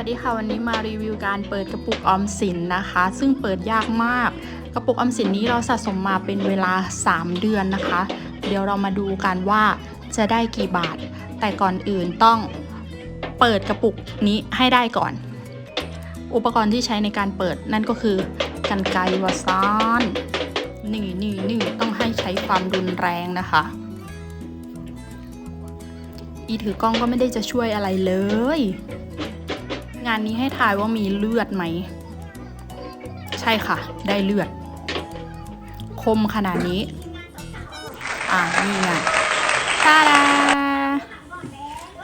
วัสดีค่ะวันนี้มารีวิวการเปิดกระปุกออมสินนะคะ ซึ่งเปิดยากมาก กระปุกออมสินนี้เราสะสมมาเป็นเวลา 3 เดือนนะคะ เดี๋ยวเรามาดูกันว่าจะได้กี่บาท แต่ก่อนอื่นต้องเปิดกระปุกนี้ให้ได้ก่อน อุปกรณ์ที่ใช้ในการเปิดนั่นก็คือกันไกวาซานนี่นี่นี่ต้องให้ใช้ความรุนแรงนะคะ อีถือกล้องก็ไม่ได้จะช่วยอะไรเลย งานนี้ให้ทายว่ามีเลือดไหม ใช่ค่ะ ได้เลือด คมขนาดนี้ อ่านี่ไงตาดา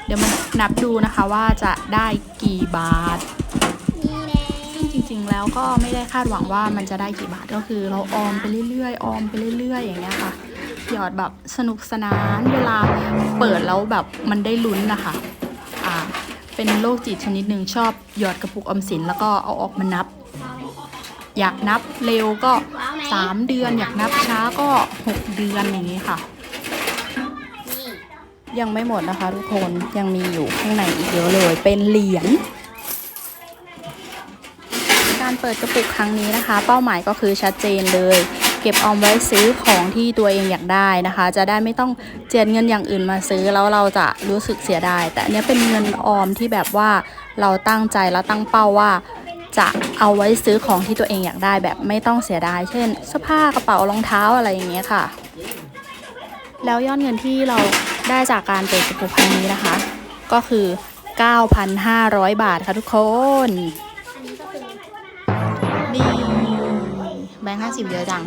เดี๋ยวมานับดูนะคะว่าจะได้กี่บาท ซึ่งจริงๆแล้วก็ไม่ได้คาดหวังว่ามันจะได้กี่บาทก็คือ เราออมไปเรื่อยๆ ออมไปเรื่อยๆ อย่างเงี้ยค่ะ หยอดแบบสนุกสนานเวลาเปิดแล้วแบบมันได้ลุ้นนะคะ เป็นโรคจิตชนิดหนึ่งชอบหยอดกระปุกออมสินแล้วก็เอาออกมานับ อยากนับเร็วก็ 3 เดือน อยากนับช้าก็ 6 เดือนอย่างนี้ค่ะ ยังไม่หมดนะคะทุกคนยังมีอยู่ข้างในอีกเยอะเลย เป็นเหรียญการเปิดกระปุกครั้งนี้นะคะ เป้าหมายก็คือชัดเจนเลย เก็บออมไว้ซื้อของที่ตัวเองอยากได้นะคะ จะได้ไม่ต้องเจียดเงินอย่างอื่นมาซื้อแล้วเราจะรู้สึกเสียดายแต่อันนี้เป็นเงินออมที่แบบว่าเราตั้งใจและตั้งเป้าว่าจะเอาไว้ซื้อของที่ตัวเองอยากได้แบบไม่ต้องเสียดาย เช่นเสื้อผ้ากระเป๋ารองเท้าอะไรอย่างเงี้ยค่ะ แล้วยอดเงินที่เราได้จากการเปิดกระปุกครั้งนี้นะคะ ก็คือ 9,500 บาทค่ะทุกคนนี่แบงค์ห้าสิบเยอะจัง